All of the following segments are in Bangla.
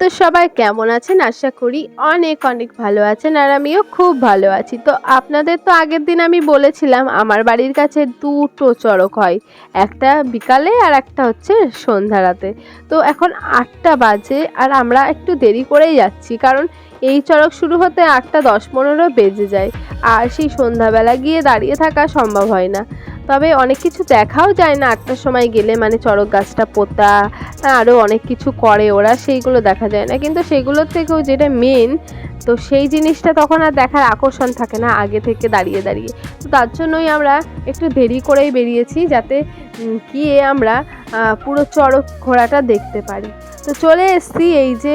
তো সবাই কেমন আছেন? আশা করি অনেক অনেক ভালো আছেন আর আমিও খুব ভালো আছি। তো আপনাদের তো আগের দিন আমি বলেছিলাম আমার বাড়ির কাছে দুটো চড়ক হয়, একটা বিকালে আর একটা হচ্ছে সন্ধ্যা রাতে। তো এখন আটটা বাজে আর আমরা একটু দেরি করেই যাচ্ছি কারণ এই চড়ক শুরু হতে আটটা দশ পনেরো বেজে যায়, আর সেই সন্ধ্যাবেলা গিয়ে দাঁড়িয়ে থাকা সম্ভব হয় না। তবে অনেক কিছু দেখাও যায় না আটটার সময় গেলে মানে চড়ক গাছটা পোতা আরও অনেক কিছু করে ওরা, সেইগুলো দেখা যায় না। কিন্তু সেগুলোর থেকেও যেটা মেন তো সেই জিনিসটা তখন আর দেখার আকর্ষণ থাকে না আগে থেকে দাঁড়িয়ে দাঁড়িয়ে। তো তার জন্যই আমরা একটু দেরি করেই বেরিয়েছি যাতে গিয়ে আমরা পুরো চড়ক ঘোড়াটা দেখতে পারি। তো চলে এসছি এই যে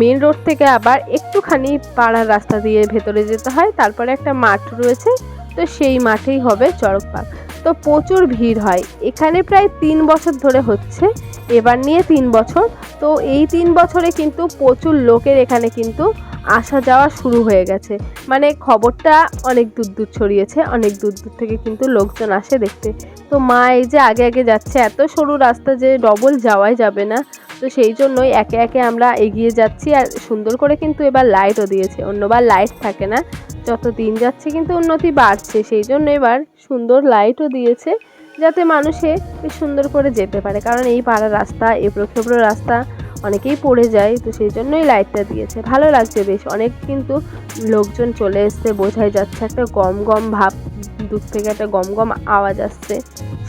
মেন রোড থেকে আবার একটুখানি পাড়ার রাস্তা দিয়ে ভেতরে যেতে হয়। তারপরে একটা মাঠ রয়েছে, তো সেই মাঠেই হবে চড়ক পার্ক তো প্রচুর ভিড় হয়। এখানে প্রায় তিন বছর ধরে হচ্ছে। এবার নিয়ে তিন বছর তো এই তিন বছরে কিন্তু প্রচুর লোকের এখানে কিন্তু আসা যাওয়া শুরু হয়ে গেছে। মানে খবরটা অনেক দূর দূর ছড়িয়েছে, অনেক দূর দূর থেকে কিন্তু লোকজন আসে দেখতে। তো মা এই যে আগে আগে যাচ্ছে, এত সরু রাস্তা যে ডবল যাওয়াই যাবে না। তো সেই জন্যই একে একে আমরা এগিয়ে যাচ্ছি আর সুন্দর করে কিন্তু এবার লাইটও দিয়েছে। অন্যবার লাইট থাকে না, যত দিন যাচ্ছে কিন্তু উন্নতি বাড়ছে। সেই জন্য এবার সুন্দর লাইটও দিয়েছে। যাতে মানুষে সুন্দর করে যেতে পারে। কারণ এই পাড়া রাস্তা এবড়ো খেবড়ো রাস্তা অনেকেই পড়ে যায়, তো সেই জন্যই লাইটটা দিয়েছে। ভালো লাগছে বেশ। অনেক কিন্তু লোকজন চলে এসছে, বোঝাই যাচ্ছে। একটা গম গম ভাব, দূর থেকে একটা গম গম আওয়াজ আসছে।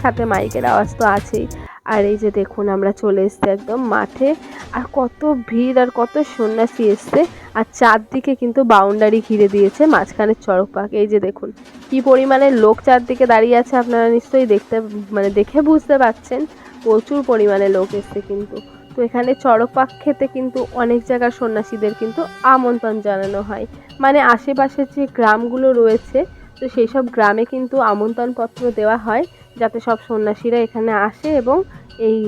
সাথে মাইকের আওয়াজ তো আছেই। আর এই যে দেখুন, আমরা চলে এসছি একদম মাঠে। আর কত ভিড় আর কত সন্ন্যাসী এসছে। আর চারদিকে কিন্তু বাউন্ডারি ঘিরে দিয়েছে মাঝখানে চড়ক পাক এই যে দেখুন, কি পরিমাণে লোক চারদিকে দাঁড়িয়ে আছে আপনারা নিশ্চয়ই দেখতে মানে দেখে বুঝতে পারছেন। প্রচুর পরিমাণে লোক এসছে কিন্তু। তো এখানে চড়ক পাক খেতে কিন্তু অনেক জায়গার সন্ন্যাসীদের কিন্তু আমন্ত্রণ জানানো হয়। মানে আশেপাশে যে গ্রামগুলো রয়েছে, তো সেই সব গ্রামে কিন্তু আমন্ত্রণপত্র দেওয়া হয়। যাতে সব সন্ন্যাসীরা এখানে আসে এবং এই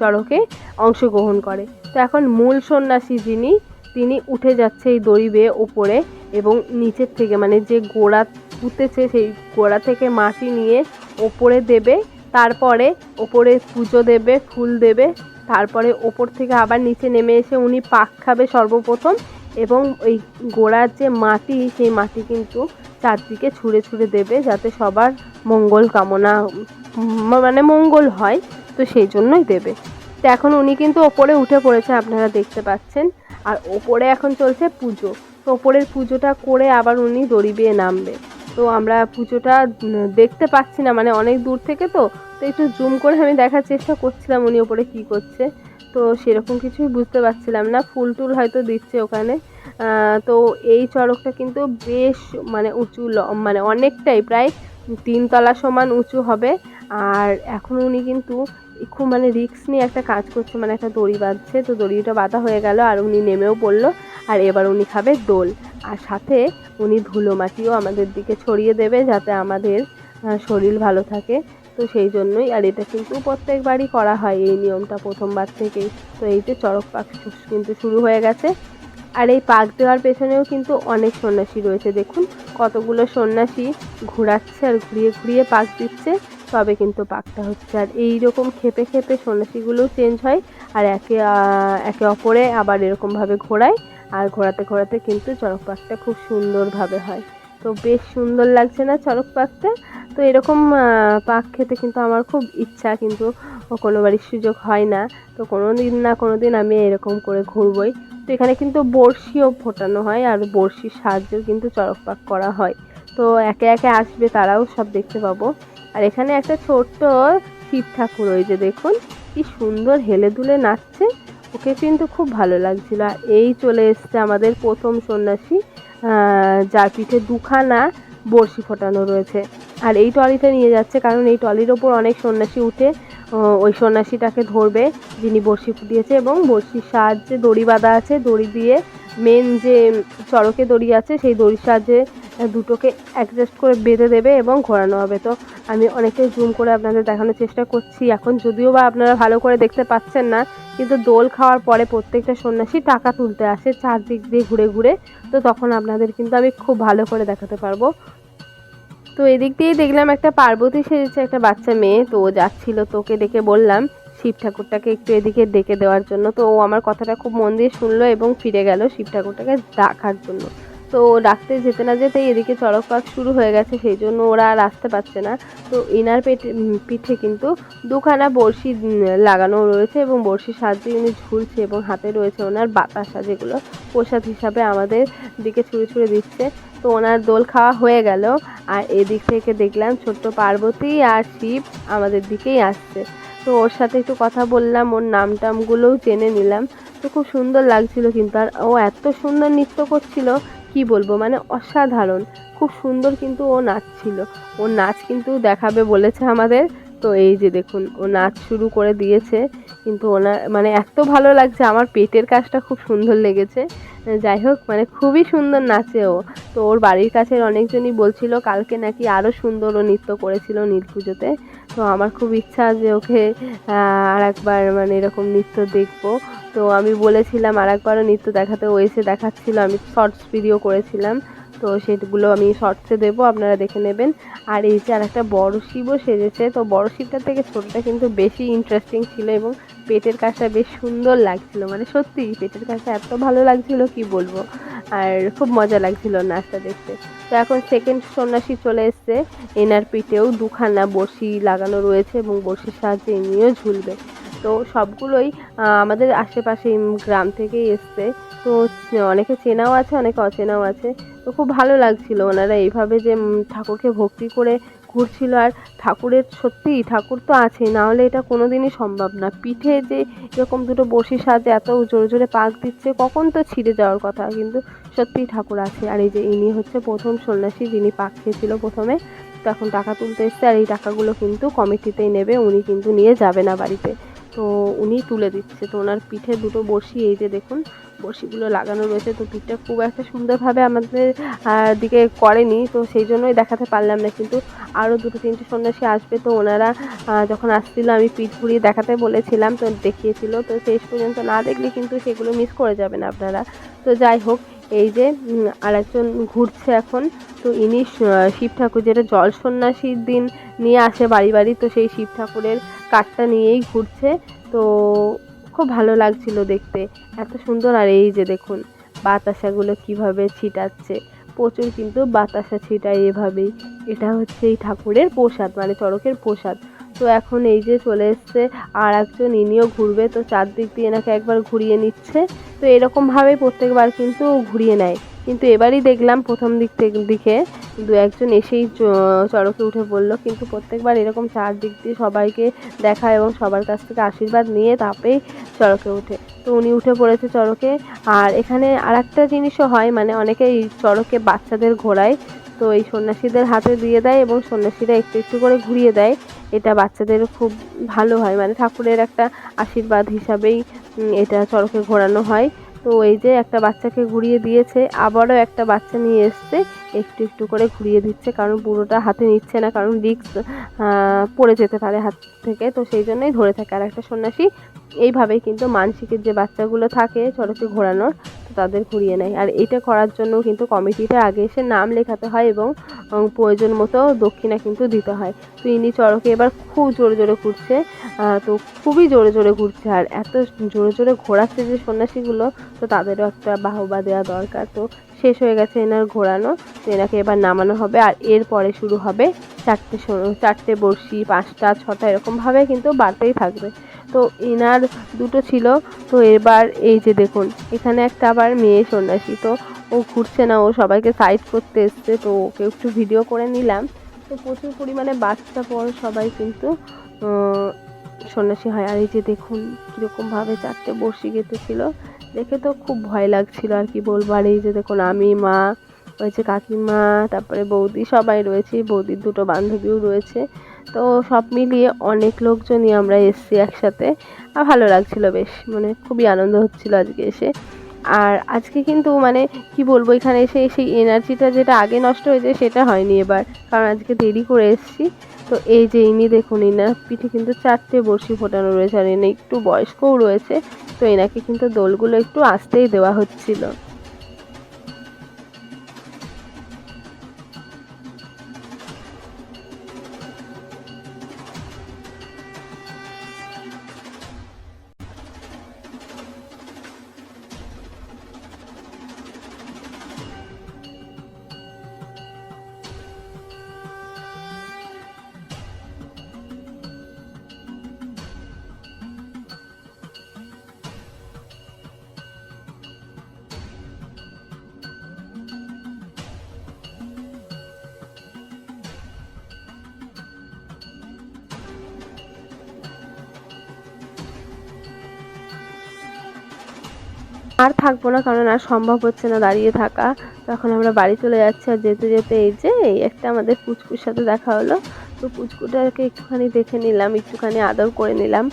চড়কে অংশগ্রহণ করে। তো এখন মূল সন্ন্যাসী যিনি, তিনি উঠে যাচ্ছে এই দড়ি বেয়ে ওপরে এবং নিচের থেকে মানে যে গোড়া পুঁতেছে সেই গোড়া থেকে মাটি নিয়ে ওপরে দেবে, তারপরে ওপরে পুজো দেবে, ফুল দেবে, তারপরে ওপর থেকে আবার নিচে নেমে এসে উনি পাক খাবে সর্বপ্রথম এবং ওই গোড়ার যে মাটি, সেই মাটি কিন্তু চারদিকে ছুঁড়ে ছুঁড়ে দেবে যাতে সবার মঙ্গল কামনা মানে মঙ্গল হয়, তো সেই জন্যই দেবে। তো এখন উনি কিন্তু ওপরে উঠে পড়েছে, আপনারা দেখতে পাচ্ছেন। আর ওপরে এখন চলছে পুজো। তো ওপরের পুজোটা করে আবার উনি দড়ি বেয়ে নামবে। তো আমরা পুজোটা দেখতে পাচ্ছি না মানে অনেক দূর থেকে তো। তো একটু জুম করে আমি দেখার চেষ্টা করছিলাম উনি ওপরে কি করছে। তো সেরকম কিছুই বুঝতে পারছিলাম না। ফুল টুল হয়তো দিচ্ছে ওখানে। তো এই চড়কটা কিন্তু বেশ মানে উঁচু মানে অনেকটাই, প্রায় তিনতলা সমান উঁচু হবে। আর এখন উনি কিন্তু খুব মানে রিস্ক নিয়ে একটা কাজ করছে মানে একটা দড়ি বাঁধছে। তো দড়িটা বাঁধা হয়ে গেল আর উনি নেমেও পড়ল। আর এবার উনি খাবে দোল। আর সাথে উনি ধুলো মাটিও আমাদের দিকে ছড়িয়ে দেবে যাতে আমাদের শরীর ভালো থাকে। তো সেই জন্যই, আর এটা কিন্তু প্রত্যেকবারই করা হয়। এই নিয়মটা প্রথমবার থেকেই। তো এই যে চড়ক পাক কিন্তু শুরু হয়ে গেছে। আর এই পাক দেওয়ার পেছনেও কিন্তু অনেক সন্ন্যাসী রয়েছে। দেখুন, কতগুলো সন্ন্যাসী ঘোরাচ্ছে আর ঘুরিয়ে ঘুরিয়ে পাক দিচ্ছে, তবে কিন্তু পাকটা হচ্ছে। আর এই রকম খেপে খেপে সন্ন্যাসীগুলোও চেঞ্জ হয় আর একে একে অপরে আবার এরকমভাবে ঘোরায় আর ঘোরাতে ঘোরাতে কিন্তু চড়ক পাকটা খুব সুন্দরভাবে হয়। তো বেশ সুন্দর লাগছে না চড়ক পাকটা তো এরকম পাক খেতে কিন্তু আমার খুব ইচ্ছা, কিন্তু কোনো বাড়ির সুযোগ হয় না। তো কোনো দিন না কোনো দিন আমি এরকম করে ঘুরবই। তো এখানে কিন্তু বড়শিও ফোটানো হয় আর বড়শির সাহায্যেও কিন্তু চড়ক পাক করা হয়। তো একে একে আসবে তারাও সব দেখতে পাবো। আর এখানে একটা ছোট্ট শিব ঠাকুর ওই যে দেখুন, কি সুন্দর হেলে দুলে নাচছে। ওকে কিন্তু খুব ভালো লাগছিল। আর এই চলে এসছে আমাদের প্রথম সন্ন্যাসী যার পিঠে দুখানা বড়শি ফোটানো রয়েছে। আর এই ট্রলিটা নিয়ে যাচ্ছে কারণ এই ট্রলির ওপর অনেক সন্ন্যাসী উঠে ওই সন্ন্যাসীটাকে ধরবে, যিনি বড়শি ফুটিয়েছে এবং বড়শির সাহায্যে দড়ি বাঁধা আছে। দড়ি দিয়ে মেন যে চড়কে দড়ি আছে, সেই দড়ির সাহায্যে দুটোকে অ্যাডজাস্ট করে বেঁধে দেবে এবং ঘোরানো হবে। তো আমি অনেকটাই জুম করে আপনাদের দেখানোর চেষ্টা করছি। এখন যদিও বা আপনারা ভালো করে দেখতে পাচ্ছেন না, কিন্তু দোল খাওয়ার পরে প্রত্যেকটা সন্ন্যাসী টাকা তুলতে আসে চারদিক দিয়ে ঘুরে ঘুরে। তো তখন আপনাদের কিন্তু আমি খুব ভালো করে দেখাতে পারব। তো এদিক দিয়েই দেখলাম একটা পার্বতী সেজেছে একটা বাচ্চা মেয়ে। তো ও যাচ্ছিল, তোকে দেখে বললাম শিব ঠাকুরটাকে একটু এদিকে ডেকে দেওয়ার জন্য। তো ও আমার কথাটা খুব মন দিয়ে শুনলো এবং ফিরে গেল শিব ঠাকুরটাকে দেখার জন্য। তো ডাকতে যেতে না যেতেই এদিকে চড়ক পাক শুরু হয়ে গেছে, সেই জন্য ওরা আর আসতে পারছে না। তো ইনার পেটে পিঠে কিন্তু দুখানা বড়শি লাগানো রয়েছে এবং বড়শির সাহায্যে উনি ঝুলছে এবং হাতে রয়েছে ওনার বাতাসা যেগুলো প্রসাদ হিসাবে আমাদের দিকে ছুঁড়ে ছুঁড়ে দিচ্ছে। তো ওনার দোল খাওয়া হয়ে গেল। আর এদিক থেকে দেখলাম ছোট্ট পার্বতী আর শিব আমাদের দিকেই আসছে। তো ওর সাথে একটু কথা বললাম, ওর নাম টামগুলোও জেনে নিলাম। তো খুব সুন্দর লাগছিল কিন্তু, আর ও এত সুন্দর নৃত্য করছিল কি বলব মানে অসাধারণ। খুব সুন্দর কিন্তু ও নাচছিল ও নাচ কিন্তু দেখাবে বলেছে আমাদের। তো এই যে দেখুন, ও নাচ শুরু করে দিয়েছে। কিন্তু ওনার মানে এত ভালো লাগছে, আমার পেটের কাজটা খুব সুন্দর লেগেছে। যাই হোক মানে খুবই সুন্দর নাচে ও। তো ওর বাড়ির কাছের অনেকজনই বলছিল, কালকে নাকি আরও সুন্দর ও নৃত্য করেছিল নীল পুজোতে। তো আমার খুব ইচ্ছা যে ওকে আর একবার মানে এরকম নৃত্য দেখব। তো আমি বলেছিলাম আর একবারও নৃত্য দেখাতে, ও এসে দেখাচ্ছিল, আমি শর্টস ভিডিও করেছিলাম। তো সেগুলো আমি শর্টসে দেবো, আপনারা দেখে নেবেন। আর এই যে আর একটা বড় শিবও সেজেছে, তো বড় শিবটার থেকে ছোটটা কিন্তু বেশি ইন্টারেস্টিং ছিল এবং পেটের কাজটা বেশ সুন্দর লাগছিল। মানে সত্যি, পেটের কাজটা এত ভালো লাগছিল কি বলব? আর খুব মজা লাগছিল নাচটা দেখতে। তো এখন সেকেন্ড সন্ন্যাসী চলে এসছে এনার পিঠেও দুখানা বড়শি লাগানো রয়েছে এবং বড়শির সাহায্যে ইনিও ঝুলবে। তো সবগুলোই আমাদের আশেপাশে গ্রাম থেকেই এসছে। তো অনেকে চেনাও আছে, অনেকে অচেনাও আছে। তো খুব ভালো লাগছিল ওনারা এইভাবে যে ঠাকুরকে ভক্তি করে ঘুরছিল। আর ঠাকুরের সত্যি, ঠাকুর তো আছে না হলে এটা কোনোদিনই সম্ভব না। পিঠে যে, এরকম দুটো বসির সাহায্যে এত জোরে জোরে পাক দিচ্ছে, কখন তো ছিঁড়ে যাওয়ার কথা। কিন্তু সত্যিই ঠাকুর আছে। আর এই যে, ইনি হচ্ছে প্রথম সন্ন্যাসী যিনি পাক খেয়েছিল প্রথমে তো এখন টাকা তুলতে এসছে। আর এই টাকাগুলো কিন্তু কমিটিতেই নেবে, উনি কিন্তু নিয়ে যাবে না বাড়িতে। তো উনি তুলে দিচ্ছে। তো ওনার পিঠে দুটো বড়শি, এই যে দেখুন, বড়শিগুলো লাগানো রয়েছে। তো পিঠটা খুব একটা সুন্দরভাবে আমাদের দিকে করেনি। তো সেই জন্যই দেখাতে পারলাম না। কিন্তু আরও দুটো, তিনটে সন্ন্যাসী আসবে। তো ওনারা যখন আসছিল, আমি পিঠ ঘুরিয়ে দেখাতে বলেছিলাম, তো দেখিয়েছিল। তো শেষ পর্যন্ত না দেখলে কিন্তু সেগুলো মিস করে যাবেন আপনারা। তো যাই হোক এই যে আরেকজন ঘুরছে এখন। তো ইনি শিব ঠাকুর, যেটা জল সন্ন্যাসীর দিন নিয়ে আসে বাড়ি বাড়ি, তো সেই শিব ঠাকুরের কাঠটা নিয়েই ঘুরছে। তো খুব ভালো লাগছিল দেখতে। এত সুন্দর। আর এই যে দেখুন, বাতাসাগুলো কীভাবে ছিটাচ্ছে। প্রচুর কিন্তু বাতাসা ছিটায় এভাবেই। এটা হচ্ছে এই ঠাকুরের প্রসাদ মানে চড়কের প্রসাদ। তো এখন এই যে চলে এসছে আর একজন, ইনিও ঘুরবে, তো চারদিক দিয়ে এনাকে একবার ঘুরিয়ে নিচ্ছে। তো এরকমভাবে প্রত্যেকবার কিন্তু ঘুরিয়ে নেয়। কিন্তু এবারই দেখলাম প্রথম দিক দিকে দু একজন এসেই চড়কে উঠে পড়ল কিন্তু প্রত্যেকবার এরকম চারদিক দিয়ে সবাইকে দেখা এবং সবার কাছ থেকে আশীর্বাদ নিয়ে তাপেই চড়কে উঠে তো উনি উঠে পড়েছে চড়কে। আর এখানে আর একটা জিনিসও হয় মানে অনেকে এই চড়কে বাচ্চাদের ঘোরায় তো এই সন্ন্যাসীদের হাতে দিয়ে দেয় এবং সন্ন্যাসীরা একটু একটু করে ঘুরিয়ে দেয়। এটা বাচ্চাদের খুব ভালো হয়। মানে ঠাকুরের একটা আশীর্বাদ হিসাবেই এটা চড়কে ঘোরানো হয়। তো এই যে একটা বাচ্চাকে ঘুরিয়ে দিয়েছে, আবারও একটা বাচ্চা নিয়ে এসছে, একটু একটু করে ঘুরিয়ে দিচ্ছে, কারণ পুরোটা হাতে নিচ্ছে না, কারণ রিক্স পড়ে যেতে পারে হাত থেকে। তো সেই জন্যই ধরে থাকে। আর একটা সন্ন্যাসী, এইভাবেই কিন্তু মানসিকের যে বাচ্চাগুলো থাকে, চড়কে ঘোরানোর তো তাদের ঘুরিয়ে নেয়। আর এটা করার জন্য কিন্তু কমিটিতে আগে এসে নাম লেখাতে হয় এবং প্রয়োজন মতো দক্ষিণা কিন্তু দিতে হয়। তো ইনি চড়কে এবার খুব জোরে জোরে ঘুরছে। তো খুবই জোরে জোরে ঘুরছে। আর এত জোরে জোরে ঘোরাচ্ছে যে সন্ন্যাসীগুলো, তো তাদেরও একটা বাহবা দেওয়া দরকার। তো শেষ হয়ে গেছে এনার ঘোরানো। তো এনাকে এবার নামানো হবে। আর এরপরে শুরু হবে চারটে চারটে বড়শি, পাঁচটা, ছটা, এরকমভাবে কিন্তু বাড়তেই থাকবে। তো এনার দুটো ছিল। তো এবার এই যে দেখুন, এখানে একটা আবার মেয়ে সন্ন্যাসী। তো ও ঘুরছে না, ও সবাইকে সাইড করতে এসছে। তো ওকে একটু ভিডিও করে নিলাম। তো প্রচুর পরিমাণে বাচ্চা পর সবাই কিন্তু সন্ন্যাসী হয়। আর এই যে দেখুন কীরকমভাবে চারটে বড়শি গেঁথেছিল। দেখে তো খুব ভয় লাগছিল, আর কি বলব। আর এই যে দেখুন, আমি, মা রয়েছে কাকিমা, তারপরে বৌদি সবাই রয়েছে। বৌদির দুটো বান্ধবীও রয়েছে। তো সব মিলিয়ে অনেক লোকজনই আমরা এসছি একসাথে। আর ভালো লাগছিল বেশ মানে খুবই আনন্দ হচ্ছিল আজকে এসে। আর আজকে কিন্তু মানে কি বলব, এখানে এসে সেই এনার্জিটা যেটা আগে নষ্ট হয়েছে সেটা হয়নি এবার, কারণ আজকে দেরি করে এসছি। তো এই যে ইনি দেখুন, ইনার পিঠে কিন্তু চারটে বড়শি ফোটানো রয়েছে, আর ইনি একটু বয়স্কও রয়েছে, তো এনাকে কিন্তু দোলগুলো একটু আসতেই দেওয়া হচ্ছিল। আর থাকব না, কারণ আর সম্ভব হচ্ছে না দাঁড়িয়ে থাকা। তখন আমরা বাড়ি চলে যাচ্ছি আর যেতে যেতে এই যে, এই একটা আমাদের পুচকুর সাথে দেখা হলো। তো পুচকুটাকে একটুখানি দেখে নিলাম, একটুখানি আদর করে নিলাম।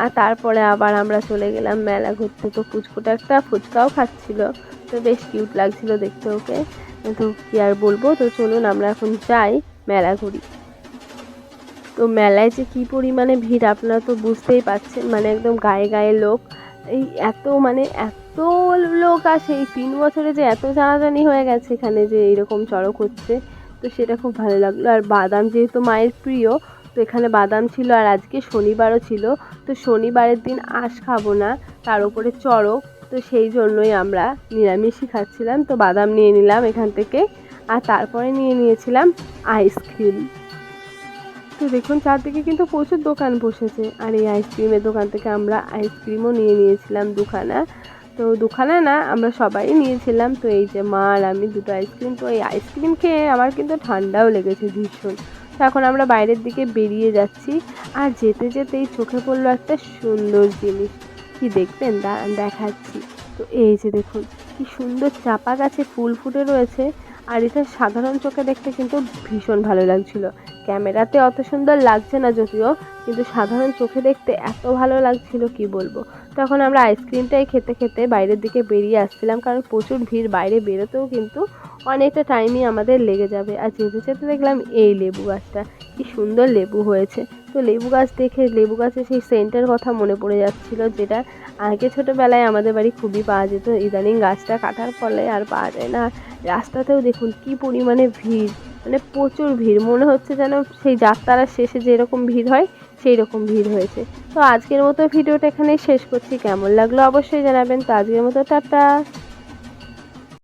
আর তারপরে আবার আমরা চলে গেলাম মেলা ঘুরতে। তো পুচকুটা একটা ফুচকাও খাচ্ছিল। তো বেশ কিউট লাগছিল দেখতে ওকে। তো কী আর বলব? তো চলুন আমরা এখন যাই, মেলা ঘুরি। তো মেলায় যে কী পরিমাণে ভিড় আপনারা তো বুঝতেই পারছেন মানে একদম গায়ে গায়ে লোক। এই এত মানে এত লোক আসে, এই তিন বছরে যে এত জানাজানি হয়ে গেছে এখানে যে এরকম চড়ক হচ্ছে, তো সেটা খুব ভালো লাগল। আর বাদাম যেহেতু মায়ের প্রিয়, তো এখানে বাদাম ছিল আর আজকে শনিবারও ছিল, তো শনিবারের দিন আঁশ খাব না, তার উপরে চড়ক, তো সেই জন্যই আমরা নিরামিষই খাচ্ছিলাম। তো বাদাম নিয়ে নিলাম এখান থেকে, আর তারপরে নিয়ে নিয়েছিলাম আইসক্রিম। তো দেখুন, চারদিকে কিন্তু প্রচুর দোকান বসেছে। আর এই আইসক্রিমের দোকান থেকে আমরা আইসক্রিমও নিয়ে নিয়েছিলাম দুখানা। তো দুখানা না, আমরা সবাই নিয়েছিলাম। তো এই যে মা আর আমি দুটো আইসক্রিম, তো এই আইসক্রিম খেয়ে আমার কিন্তু ঠান্ডাও লেগেছে ভীষণ। তো এখন আমরা বাইরের দিকে বেরিয়ে যাচ্ছি। আর যেতে যেতেই চোখে পড়ল একটা সুন্দর জিনিস। কি দেখবেন? দেখাচ্ছি। তো এই যে দেখুন, কি সুন্দর চাপা গাছে ফুল ফুটে রয়েছে। আর এটা সাধারণ চোখে দেখতে কিন্তু ভীষণ ভালো লাগছিল। ক্যামেরাতে অত সুন্দর লাগছে না যদিও, কিন্তু সাধারণ চোখে দেখতে এত ভালো লাগছিল, কি বলব? তখন আমরা আইসক্রিমটাই খেতে খেতে বাইরের দিকে বেরিয়ে আসছিলাম, কারণ প্রচুর ভিড়, বাইরে বেরোতেও কিন্তু অনেকটা টাইমই আমাদের লেগে যাবে। আর যেতে যেতে দেখলাম এই লেবু গাছটা, কি সুন্দর লেবু হয়েছে। তো লেবু গাছ দেখে, লেবু গাছের সেই সেন্টের কথা মনে পড়ে যাচ্ছিল, যেটা আগে ছোটোবেলায় আমাদের বাড়ি খুবই পাওয়া যেত। ইদানিং গাছটা কাটার ফলে আর পাওয়া যায় না। রাস্তাতেও দেখুন কি পরিমাণে ভিড় মানে প্রচুর ভিড়। মনে হচ্ছে যেন সেই যাত্রার শেষে যেরকম ভিড় হয় সেই রকম ভিড় হয়েছে। তো আজকের মতো ভিডিওটা এখানেই শেষ করছি। কেমন লাগল অবশ্যই জানাবেন। তো আজকের মতো টাটা।